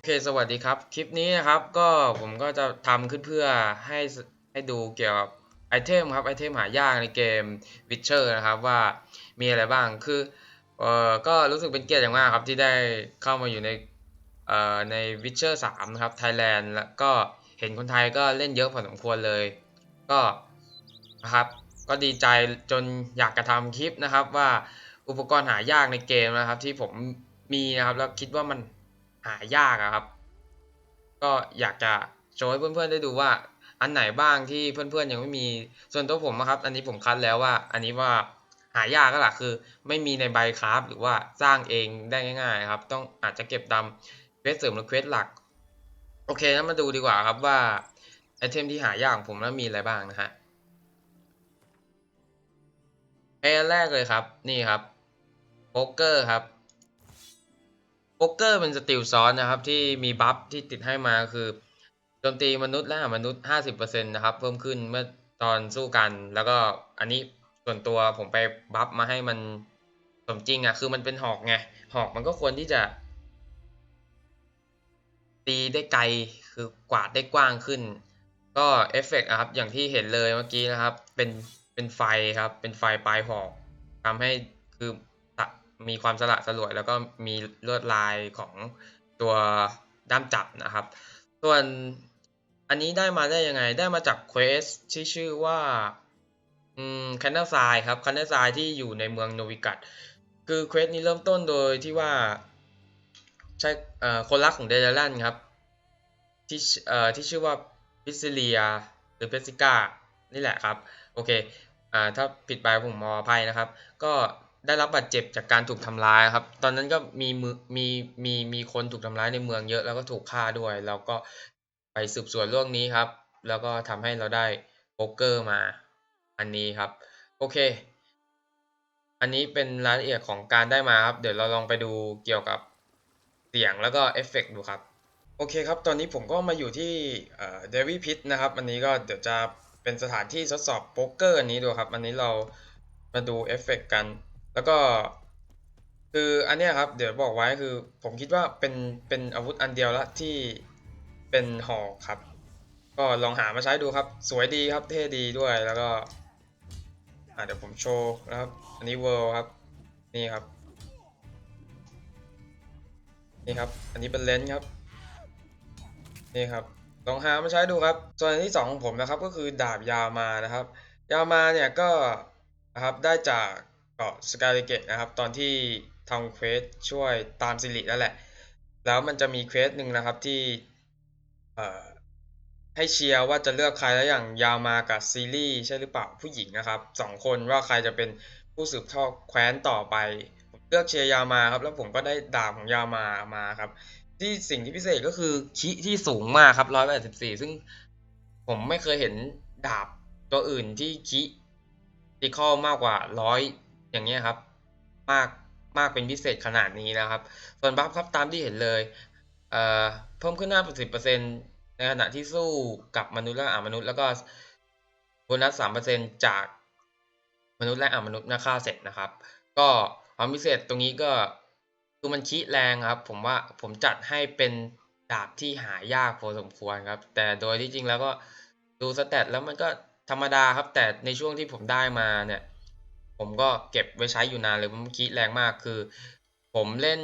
โอเค สวัสดีครับ คลิปนี้นะครับก็ผมก็จะทำขึ้นเพื่อให้ให้ดูเกี่ยวกับไอเทมครับไอเทมหายากในเกม Witcher นะครับว่ามีอะไรบ้างคือเอ่อก็รู้สึกเป็นเกียรติอย่างมากครับที่ได้เข้ามาอยู่ในเอ่อใน Witcher 3 นะครับ Thailand แล้วก็เห็นคนไทยก็เล่นเยอะพอสมควรเลย ก็นะครับก็ดีใจจนอยากจะทำคลิปนะครับว่าอุปกรณ์หายากในเกมนะครับที่ผมมีนะครับแล้วคิดว่ามัน หายากอะครับ ก็อยากจะโชว์ให้เพื่อนๆได้ดูว่า อันไหนบ้างที่เพื่อนๆยังไม่มี ส่วนตัวผมนะครับ อันนี้ผมคัดแล้วว่า อันนี้ว่าหายากก็หละคือ ไม่มีในใบคราฟหรือว่าสร้างเองได้ง่าย ๆ ครับ ต้องอาจจะเก็บตามเควสเสริมหรือเควสหลัก โอเคงั้นมาดูดีกว่าครับว่าไอเทมที่หายากของผมแล้วมีอะไรบ้างนะฮะไออันแรกเลยครับ นี่ครับโป๊กเกอร์ครับ โป๊กเกอร์เป็นสติลซ้อนนะครับ ที่มีบัฟที่ติดให้มาคือโจมตีมนุษย์และมนุษย์ 50%นะครับ เพิ่มขึ้นเมื่อตอนสู้กันแล้วก็อันนี้ส่วนตัวผมไปบัฟมาให้มันสมจริงอะ คือมันเป็นหอกไง หอกมันก็ควรที่จะ ตีได้ไกลคือกวาดได้กว้างขึ้น ก็เอฟเฟกต์ครับ อย่างที่เห็นเลยเมื่อกี้นะครับ เป็นเป็นไฟครับ เป็นไฟปลายหอกทำให้คือ มีความสละสลวย แล้วก็มีลวดลายของตัวด้ามจับนะครับ ส่วนอันนี้ได้มาได้ยังไง ได้มาจากเควสที่ชื่อว่าอืมแคนเนลไซครับแคนเนลไซที่อยู่ในเมืองโนวิกัตคือเควสนี้เริ่มต้นโดยที่ว่าใช่คนรักของเดลลันครับที่ที่ชื่อว่าพิซิเลียหรือเพซิก้านี่แหละครับ โอเคอถ้าผิดไปผมขออภัยนะครับ ก็ ได้รับบาดเจ็บจากการถูกทำร้ายครับ ตอนนั้นก็มีมือมีมีมีคนถูกทำร้ายในเมืองเยอะแล้วก็ถูกฆ่าด้วย แล้วก็ไปสืบสวนเรื่องนี้ครับ แล้วก็ทำให้เราได้โป๊กเกอร์มาอันนี้ครับ โอเค อันนี้เป็นรายละเอียดของการได้มาครับ เดี๋ยวเราลองไปดูเกี่ยวกับเสียงแล้วก็เอฟเฟกต์ดูครับโอเคครับ ตอนนี้ผมก็มาอยู่ที่เดวิพิทนะครับอันนี้ก็เดี๋ยวจะเป็นสถานที่ทดสอบโป๊กเกอร์อันนี้ดูครับ อันนี้เรามาดูเอฟเฟกต์กัน แล้วก็คืออันเนี้ยครับ เดี๋ยวบอกไว้คือ ผมคิดว่าเป็นเป็นอาวุธอันเดียวละที่เป็นหอกครับ ก็ลองหามาใช้ดูครับ สวยดีครับเท่ดีด้วยแล้วก็อ่าเดี๋ยวผมโชว์นะครับ อันนี้เวิลครับ นี่ครับ นี่ครับ อันนี้เป็นเลนส์ครับ นี่ครับ ลองหามาใช้ดูครับ ส่วนอันที่สองของผมนะครับก็คือดาบยามานะครับ ยามาเนี่ยก็นะครับได้จาก กาะสกาเลเกตนะครับ ตอนที่ทำเควสช่วยตามสิรินั่นแหละ แล้วมันจะมีเควสหนึ่งนะครับที่เให้เชียร์ว่าจะเลือกใครแล้วอย่างยามากับซีรีส์ใช่หรือเปล่าผู้หญิงนะครับสองคนว่าใครจะเป็นผู้สืบทอดแคว้นต่อไปผมเลือกเชียร์ยามาครับ แล้วผมก็ได้ดาบของยามามาครับ ที่สิ่งที่พิเศษก็คือคิที่สูงมากครับร้อยแปดสิบสี่ซึ่งผมไม่เคยเห็นดาบตัวอื่นที่คิติคอลมากกว่าร้อย อย่างเงี้ยครับ มากมากเป็นพิเศษขนาดนี้นะครับ ส่วนบัฟครับตามที่เห็นเลยเอ่อเพิ่มขึ้น 50%ในขณะที่สู้กับมนุษย์และอามนุษย์ แล้วก็โบนัส 3%จากมนุษย์และอามนุษย์นะฆ่าเสร็จนะครับ ก็ความพิเศษตรงนี้ก็คือมันชี้แรงครับ ผมว่าผมจัดให้เป็นดาบที่หายากพอสมควรครับ แต่โดยที่จริงแล้วก็ดูสเตตแล้วมันก็ธรรมดาครับ แต่ในช่วงที่ผมได้มาเนี่ย ผมก็เก็บไว้ใช้อยู่นานเลยเมันคิดแรงมากคือ ผมเล่น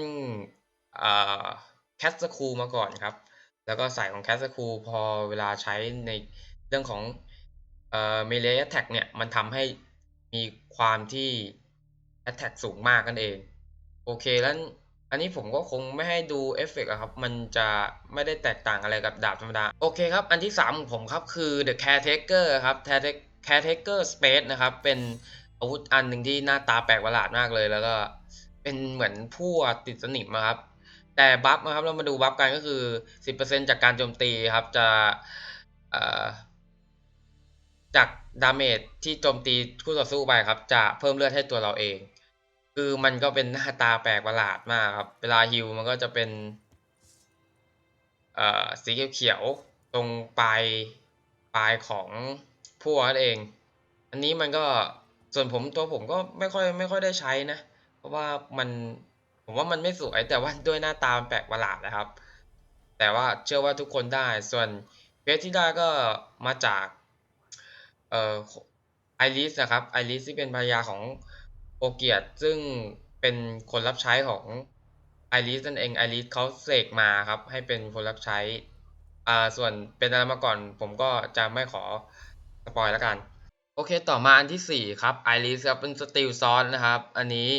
แคสคูมาก่อนครับ แล้วก็สายของแคสคูพอเวลาใช้ในเรื่องของเมเลย์แท็กเนี่ย มันทำให้มีความที่ Attack สูงมากนั่นเอง โอเคแล้วอันนี้ผมก็คงไม่ให้ดูเอฟเฟกต์ครับ มันจะไม่ได้แตกต่างอะไรกับดาบธรรมดา โอเคครับ อันที่3ของผมครับคือ The Caretaker ครับ Caretaker Space นะครับ เป็น อาวุธอันหนึ่งที่หน้าตาแปลกประหลาดมากเลย แล้วก็เป็นเหมือนผู้ติดสนิมครับ แต่บัฟนะครับเรามาดูบัฟกันก็คือ 10%จากการโจมตีครับจะจากดาเมจที่โจมตีคู่ต่อสู้ไปครับ จะเพิ่มเลือดให้ตัวเราเอง คือมันก็เป็นหน้าตาแปลกประหลาดมากครับ เวลาฮิวมันก็จะเป็นสีเขียวๆตรงปลายปลายของพั่วนั่นเอง อันนี้มันก็ ส่วนผมตัวผมก็ไม่ค่อยไม่ค่อยได้ใช้นะ เพราะว่ามันผมว่ามันไม่สวยแต่ว่าด้วยหน้าตามันแปลกประหลาดนะครับ แต่ว่าเชื่อว่าทุกคนได้ส่วนเควสที่ได้ก็มาจากเอ่อไอริสนะครับไอริสที่เป็นภรรยาของโอเกียรติซึ่งเป็นคนรับใช้ของไอริสนั่นเองไอริสเขาเสกมาครับ ให้เป็นคนรับใช้อ่าส่วนเป็นอะไรมาก่อน ผมก็จะไม่ขอสปอยแล้วกัน โอเคต่อมาอันที่สี่ครับไอริสครับเป็นสติลซอนนะครับ อันนี้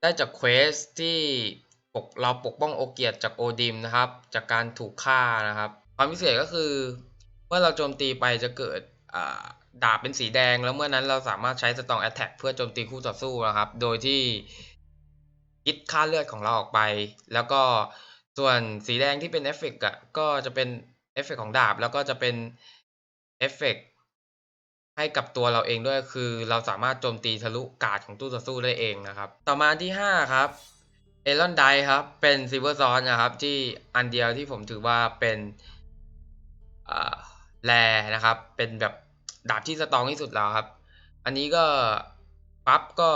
ได้จากเควสที่ปกเราปกป้องโอเกียตจากโอดิมนะครับ จากการถูกฆ่านะครับ ความพิเศษก็คือเมื่อเราโจมตีไปจะเกิดดาบเป็นสีแดง แล้วเมื่อนั้นเราสามารถใช้สตองแอตแทกเพื่อโจมตีคู่ต่อสู้นะครับ โดยที่คิดค่าเลือดของเราออกไป แล้วก็ส่วนสีแดงที่เป็นเอฟเฟกต์อะก็จะเป็นเอฟเฟกต์ของดาบ แล้วก็จะเป็นเอฟเฟกต์ ให้กับตัวเราเองด้วยคือเราสามารถโจมตีทะลุกาดของตู้ต่อสู้ได้เองนะครับ ต่อมาที่ห้าครับเอลอนไดครับเป็นซิลเวอร์ซอนนะครับ ที่อันเดียวที่ผมถือว่าเป็นแรนะครับ เป็นแบบดาบที่สตองที่สุดแล้วครับ อันนี้ก็ปั๊บก็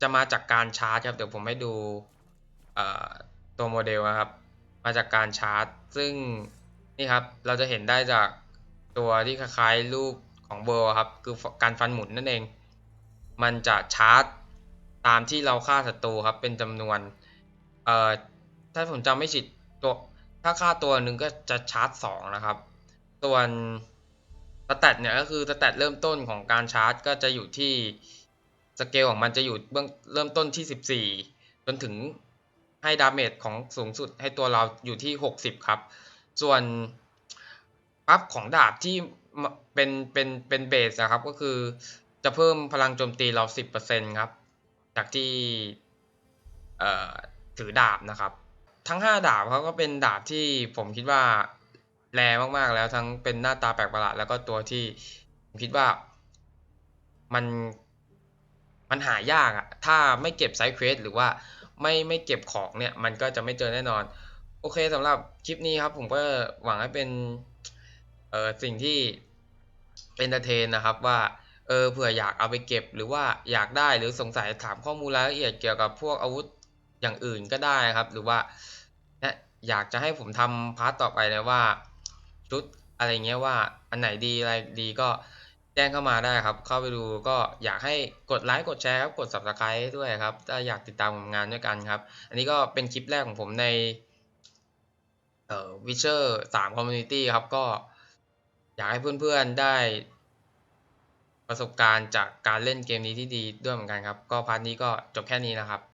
จะมาจากการชาร์จครับ เดี๋ยวผมให้ดูตัวโมเดลนะครับ มาจากการชาร์จ ซึ่งนี่ครับเราจะเห็นได้จาก ตัวที่คล้ายๆรูปของเบอร์ครับ คือการฟันหมุนนั่นเอง มันจะชาร์จตามที่เราฆ่าศัตรูครับ เป็นจำนวน เอ่อ ถ้าผมจำไม่ผิดตัว ถ้าฆ่าตัวหนึ่งก็จะชาร์จสองนะครับ ส่วนสแตทเนี่ยก็คือสแตทเริ่มต้นของการชาร์จ ก็จะอยู่ที่สเกลของมันจะอยู่เบื้องเริ่มต้นที่สิบสี่จนถึงให้ดาเมจของสูงสุดให้ตัวเราอยู่ที่หกสิบครับ ส่วน ปั๊บของดาบที่เป็นเป็นเป็นเบสนะครับ ก็คือจะเพิ่มพลังโจมตีเราสิบเปอร์เซ็นครับ จากที่เอถือดาบนะครับ ทั้งห้าดาบเขาก็เป็นดาบที่ผมคิดว่าแรงมากๆแล้วทั้งเป็นหน้าตาแปลกประหลาดแล้วก็ตัวที่ผมคิดว่ามันมันหายากอะถ้าไม่เก็บไซด์เควสหรือว่าไม่ไม่เก็บของเนี่ย มันก็จะไม่เจอแน่นอน โอเคสำหรับคลิปนี้ครับ ผมก็หวังให้เป็น เออสิ่งที่เอนเตอร์เทนนะครับว่าเออเผื่ออยากเอาไปเก็บหรือว่าอยากได้หรือสงสัยถามข้อมูลรายละเอียดเกี่ยวกับพวกอาวุธอย่างอื่นก็ได้ครับ หรือว่าอยากจะให้ผมทำพาร์ทต่อไปนะว่าชุดอะไรเงี้ยว่าอันไหนดีอะไรดีก็แจ้งเข้ามาได้ครับ เข้าไปดูก็อยากให้กดไลค์กดแชร์ครับกด subscribe ด้วยครับ ถ้าอยากติดตามผลงานด้วยกันครับ อันนี้ก็เป็นคลิปแรกของผมในเอ่อ Witcher 3 Community ครับก็ อยากให้เพื่อนๆได้ประสบการณ์จากการเล่นเกมนี้ที่ดีด้วยเหมือนกันครับ ก็พาร์ทนี้ก็จบแค่นี้นะครับ